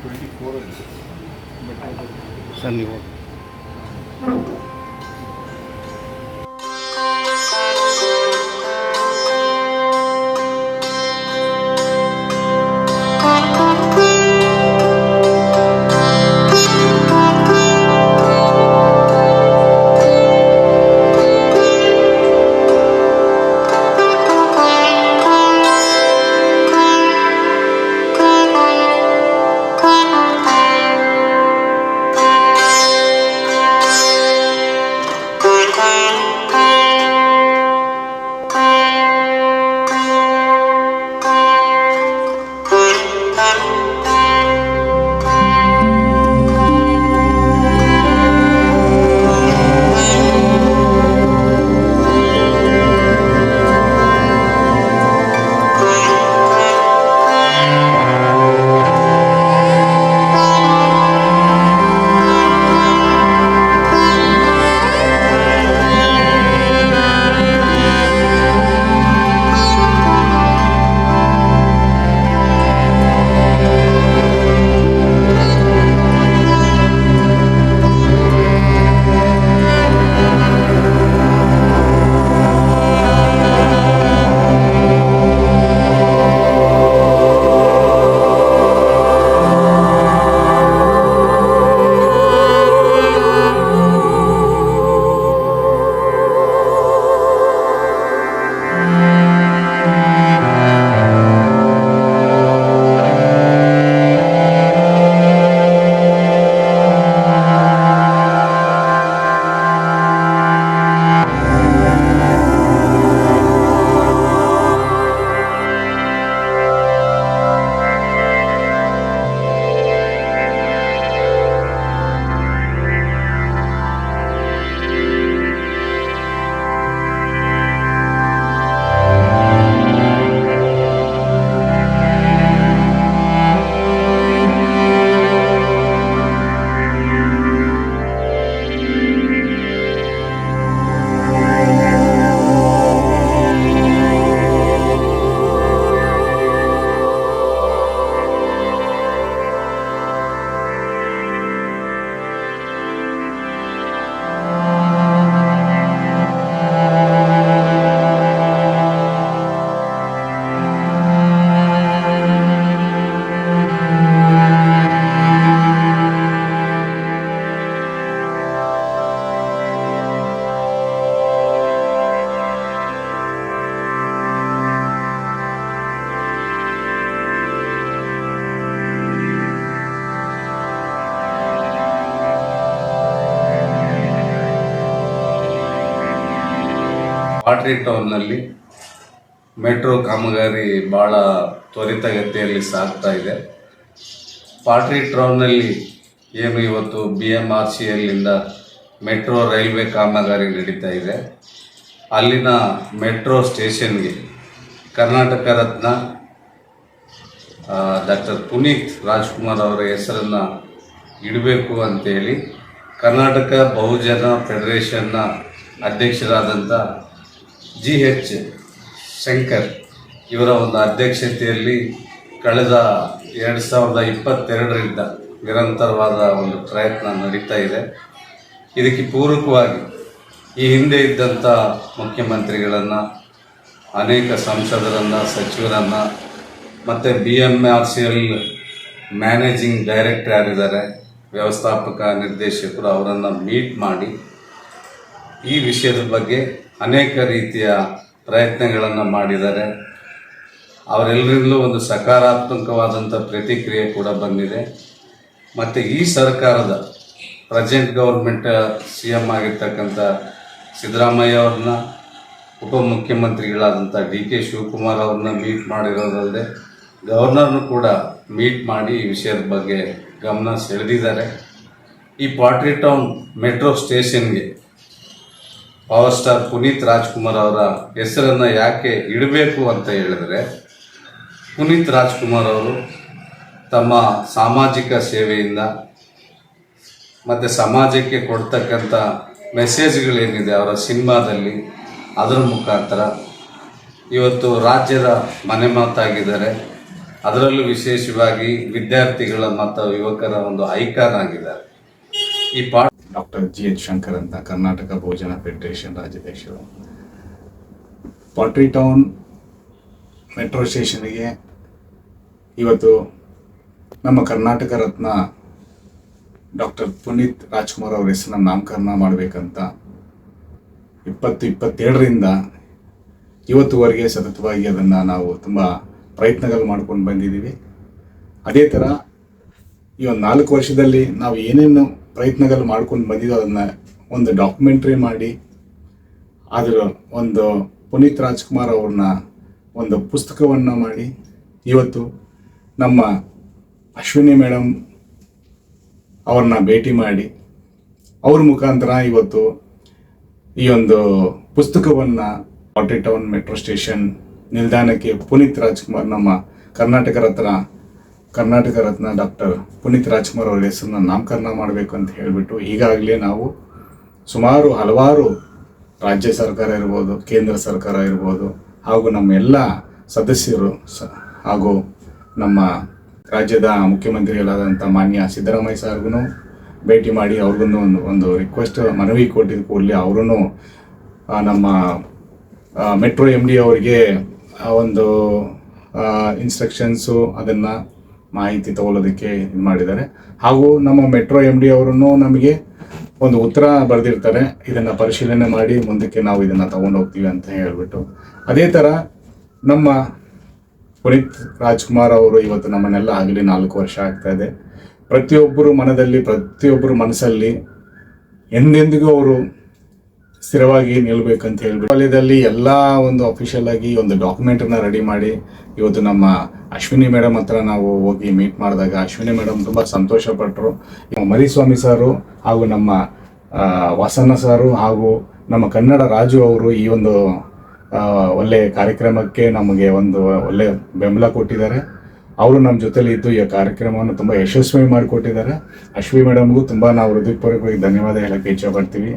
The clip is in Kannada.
ಟ್ವೆಂಟಿ ಫೋರಲ್ಲಿ ಸರ್ ನೀವು ಪಾಟ್ರಿ ಟೌನ್ನಲ್ಲಿ ಮೆಟ್ರೋ ಕಾಮಗಾರಿ ಭಾಳ ತ್ವರಿತಗತಿಯಲ್ಲಿ ಸಾಗ್ತಾ ಇದೆ. ಪಾಟ್ರಿ ಟೌನ್ನಲ್ಲಿ ಏನು ಇವತ್ತು ಬಿ ಎಂ ಆರ್ ಸಿ ಎಲ್ಲಿಂದ ಮೆಟ್ರೋ ರೈಲ್ವೆ ಕಾಮಗಾರಿ ನಡೀತಾ ಇದೆ. ಅಲ್ಲಿನ ಮೆಟ್ರೋ ಸ್ಟೇಷನ್ಗೆ ಕರ್ನಾಟಕ ರತ್ನ ಡಾಕ್ಟರ್ ಪುನೀತ್ ರಾಜ್ಕುಮಾರ್ ಅವರ ಹೆಸರನ್ನು ಇಡಬೇಕು ಅಂತೇಳಿ ಕರ್ನಾಟಕ ಬಹುಜನ ಫೆಡರೇಷನ್ನ ಅಧ್ಯಕ್ಷರಾದಂಥ ಜಿ ಎಚ್ ಶಂಕರ್ ಇವರ ಒಂದು ಅಧ್ಯಕ್ಷತೆಯಲ್ಲಿ ಕಳೆದ ಎರಡು ಸಾವಿರದ ಇಪ್ಪತ್ತೆರಡರಿಂದ ನಿರಂತರವಾದ ಒಂದು ಪ್ರಯತ್ನ ನಡೀತಾ ಇದೆ. ಇದಕ್ಕೆ ಪೂರಕವಾಗಿ ಈ ಹಿಂದೆ ಇದ್ದಂಥ ಮುಖ್ಯಮಂತ್ರಿಗಳನ್ನು, ಅನೇಕ ಸಂಸದರನ್ನು, ಸಚಿವರನ್ನು, ಮತ್ತು B M R C L managing director ಯಾರಿದ್ದಾರೆ, ವ್ಯವಸ್ಥಾಪಕ ನಿರ್ದೇಶಕರು ಅವರನ್ನು ಮೀಟ್ ಮಾಡಿ ಈ ವಿಷಯದ ಬಗ್ಗೆ ಅನೇಕ ರೀತಿಯ ಪ್ರಯತ್ನಗಳನ್ನು ಮಾಡಿದ್ದಾರೆ. ಅವರೆಲ್ಲರಿಂದಲೂ ಒಂದು ಸಕಾರಾತ್ಮಕವಾದಂಥ ಪ್ರತಿಕ್ರಿಯೆ ಕೂಡ ಬಂದಿದೆ. ಮತ್ತು ಈ ಸರ್ಕಾರದ ಪ್ರೆಸೆಂಟ್ ಗೌರ್ಮೆಂಟ್ ಸಿ ಎಂ ಆಗಿರ್ತಕ್ಕಂಥ ಸಿದ್ದರಾಮಯ್ಯ ಅವ್ರನ್ನ ಉಪಮುಖ್ಯಮಂತ್ರಿಗಳಾದಂಥ ಡಿ ಕೆ ಶಿವಕುಮಾರ್ ಅವ್ರನ್ನ ಮೀಟ್ ಮಾಡಿರೋದಲ್ಲದೆ ಗವರ್ನರ್ನು ಕೂಡ ಮೀಟ್ ಮಾಡಿ ಈ ವಿಷಯದ ಬಗ್ಗೆ ಗಮನ ಸೆಳೆದಿದ್ದಾರೆ. ಈ ಪಾಟ್ರಿ ಟೌನ್ ಮೆಟ್ರೋ ಸ್ಟೇಷನ್ಗೆ ಪವರ್ ಸ್ಟಾರ್ ಪುನೀತ್ ರಾಜ್ಕುಮಾರ್ ಅವರ ಹೆಸರನ್ನು ಯಾಕೆ ಇಡಬೇಕು ಅಂತ ಹೇಳಿದ್ರೆ ಪುನೀತ್ ರಾಜ್ಕುಮಾರ್ ಅವರು ತಮ್ಮ ಸಾಮಾಜಿಕ ಸೇವೆಯಿಂದ ಮತ್ತು ಸಮಾಜಕ್ಕೆ ಕೊಡ್ತಕ್ಕಂಥ ಮೆಸೇಜ್ಗಳೇನಿದೆ ಅವರ ಸಿನಿಮಾದಲ್ಲಿ, ಅದರ ಮುಖಾಂತರ ಇವತ್ತು ರಾಜ್ಯದ ಮನೆ ಮಾತಾಗಿದ್ದಾರೆ. ಅದರಲ್ಲೂ ವಿಶೇಷವಾಗಿ ವಿದ್ಯಾರ್ಥಿಗಳ ಮತ್ತು ಯುವಕರ ಒಂದು ಐಕಾನ್ ಆಗಿದ್ದಾರೆ. ಈ ಪಾಠ ಡಾಕ್ಟರ್ ಜಿ ಎಚ್ ಶಂಕರ್ ಅಂತ ಕರ್ನಾಟಕ ಭೋಜನ ಫೆಡರೇಷನ್ ರಾಜ್ಯಾಧ್ಯಕ್ಷರು ಪಾಟ್ರಿ ಟೌನ್ ಮೆಟ್ರೋ ಸ್ಟೇಷನ್ಗೆ ಇವತ್ತು ನಮ್ಮ ಕರ್ನಾಟಕ ರತ್ನ ಡಾಕ್ಟರ್ ಪುನೀತ್ ರಾಜ್ಕುಮಾರ್ ಅವರ ಹೆಸರನ್ನ ನಾಮಕರಣ ಮಾಡಬೇಕಂತ ಇಪ್ಪತ್ತು ಇಪ್ಪತ್ತೇಳರಿಂದ ಇವತ್ತುವರೆಗೆ ಸತತವಾಗಿ ಅದನ್ನು ನಾವು ತುಂಬ ಪ್ರಯತ್ನಗಳು ಮಾಡ್ಕೊಂಡು ಬಂದಿದ್ದೀವಿ. ಅದೇ ಥರ ಈ ಒಂದು ನಾಲ್ಕು ವರ್ಷದಲ್ಲಿ ನಾವು ಏನೇನು ಪ್ರಯತ್ನಗಳು ಮಾಡ್ಕೊಂಡು ಬಂದಿದ್ದು ಅದನ್ನು ಒಂದು ಡಾಕ್ಯುಮೆಂಟ್ರಿ ಮಾಡಿ, ಅದರ ಒಂದು ಪುನೀತ್ ರಾಜ್ಕುಮಾರ್ ಅವ್ರನ್ನ ಒಂದು ಪುಸ್ತಕವನ್ನು ಮಾಡಿ, ಇವತ್ತು ನಮ್ಮ ಅಶ್ವಿನಿ ಮೇಡಮ್ ಅವ್ರನ್ನ ಭೇಟಿ ಮಾಡಿ, ಅವ್ರ ಮುಖಾಂತರ ಇವತ್ತು ಈ ಒಂದು ಪುಸ್ತಕವನ್ನು ವಾಟರ್ ಟೌನ್ ಮೆಟ್ರೋ ಸ್ಟೇಷನ್ ನಿಲ್ದಾಣಕ್ಕೆ ಪುನೀತ್ ರಾಜ್ಕುಮಾರ್ ನಮ್ಮ ಕರ್ನಾಟಕ ರತ್ನ ಕರ್ನಾಟಕ ರತ್ನ ಡಾಕ್ಟರ್ ಪುನೀತ್ ರಾಜ್ಕುಮಾರ್ ಅವರ ಹೆಸರನ್ನ ನಾಮಕರಣ ಮಾಡಬೇಕು ಅಂತ ಹೇಳಿಬಿಟ್ಟು ಈಗಾಗಲೇ ನಾವು ಸುಮಾರು ಹಲವಾರು ರಾಜ್ಯ ಸರ್ಕಾರ ಇರ್ಬೋದು, ಕೇಂದ್ರ ಸರ್ಕಾರ ಇರ್ಬೋದು, ಹಾಗೂ ನಮ್ಮ ಎಲ್ಲ ಸದಸ್ಯರು ಸ, ಹಾಗೂ ನಮ್ಮ ರಾಜ್ಯದ ಮುಖ್ಯಮಂತ್ರಿಗಳಾದಂಥ ಮಾನ್ಯ ಸಿದ್ದರಾಮಯ್ಯ ಸಾರ್ಗೂ ಭೇಟಿ ಮಾಡಿ ಅವ್ರಿಗೂ ಒಂದು ಒಂದು ರಿಕ್ವೆಸ್ಟ್ ಮನವಿ ಕೊಟ್ಟಿದ್ದ ಕೂಡಲೇ ಅವರೂ ನಮ್ಮ ಮೆಟ್ರೋ ಎಂ ಡಿ ಅವರಿಗೆ ಒಂದು ಇನ್ಸ್ಟ್ರಕ್ಷನ್ಸು ಅದನ್ನು ಮಾಹಿತಿ ತಗೊಳ್ಳೋದಕ್ಕೆ ಇದು ಮಾಡಿದ್ದಾರೆ. ಹಾಗೂ ನಮ್ಮ ಮೆಟ್ರೋ ಎಂ ಡಿ ಅವರನ್ನು ನಮಗೆ ಒಂದು ಉತ್ತರ ಬರೆದಿರ್ತಾರೆ. ಇದನ್ನು ಪರಿಶೀಲನೆ ಮಾಡಿ ಮುಂದಕ್ಕೆ ನಾವು ಇದನ್ನು ತಗೊಂಡು ಹೋಗ್ತೀವಿ ಅಂತ ಹೇಳ್ಬಿಟ್ಟು. ಅದೇ ಥರ ನಮ್ಮ ಪುನೀತ್ ರಾಜ್ಕುಮಾರ್ ಅವರು ಇವತ್ತು ನಮ್ಮನ್ನೆಲ್ಲ ಆಗಲಿ ನಾಲ್ಕು ವರ್ಷ ಆಗ್ತಾ ಇದೆ. ಪ್ರತಿಯೊಬ್ಬರು ಮನದಲ್ಲಿ, ಪ್ರತಿಯೊಬ್ಬರು ಮನಸ್ಸಲ್ಲಿ ಎಂದೆಂದಿಗೂ ಅವರು ಸ್ಥಿರವಾಗಿ ನಿಲ್ಬೇಕಂತ ಹೇಳ್ಬಿಟ್ಟು ವಲಯದಲ್ಲಿ ಎಲ್ಲ ಒಂದು ಅಫಿಷಿಯಲ್ ಆಗಿ ಒಂದು ಡಾಕ್ಯುಮೆಂಟನ್ನ ರೆಡಿ ಮಾಡಿ ಇವತ್ತು ನಮ್ಮ ಅಶ್ವಿನಿ ಮೇಡಮ್ ಹತ್ರ ನಾವು ಹೋಗಿ ಮೀಟ್ ಮಾಡಿದಾಗ ಅಶ್ವಿನಿ ಮೇಡಮ್ ತುಂಬ ಸಂತೋಷ ಪಟ್ಟರು ಮರಿಸ್ವಾಮಿ ಸಾರು ಹಾಗೂ ನಮ್ಮ ವಸನ ಸಾರು ಹಾಗೂ ನಮ್ಮ ಕನ್ನಡ ರಾಜು ಅವರು ಈ ಒಂದು ಒಳ್ಳೆ ಕಾರ್ಯಕ್ರಮಕ್ಕೆ ನಮಗೆ ಒಂದು ಒಳ್ಳೆ ಬೆಂಬಲ ಕೊಟ್ಟಿದ್ದಾರೆ. ಅವರು ನಮ್ಮ ಜೊತೆಲಿ ಇದ್ದು ಈ ಕಾರ್ಯಕ್ರಮವನ್ನು ತುಂಬ ಯಶಸ್ವಿ ಮಾಡಿಕೊಟ್ಟಿದ್ದಾರೆ. ಅಶ್ವಿ ಮೇಡಮ್ಗೂ ತುಂಬ ನಾವು ಹೃದಯಪೂರ್ವಕವಾಗಿ ಧನ್ಯವಾದ ಹೇಳಕ್ಕೆ ಇಚ್ಛೆ ಪಡ್ತೀವಿ.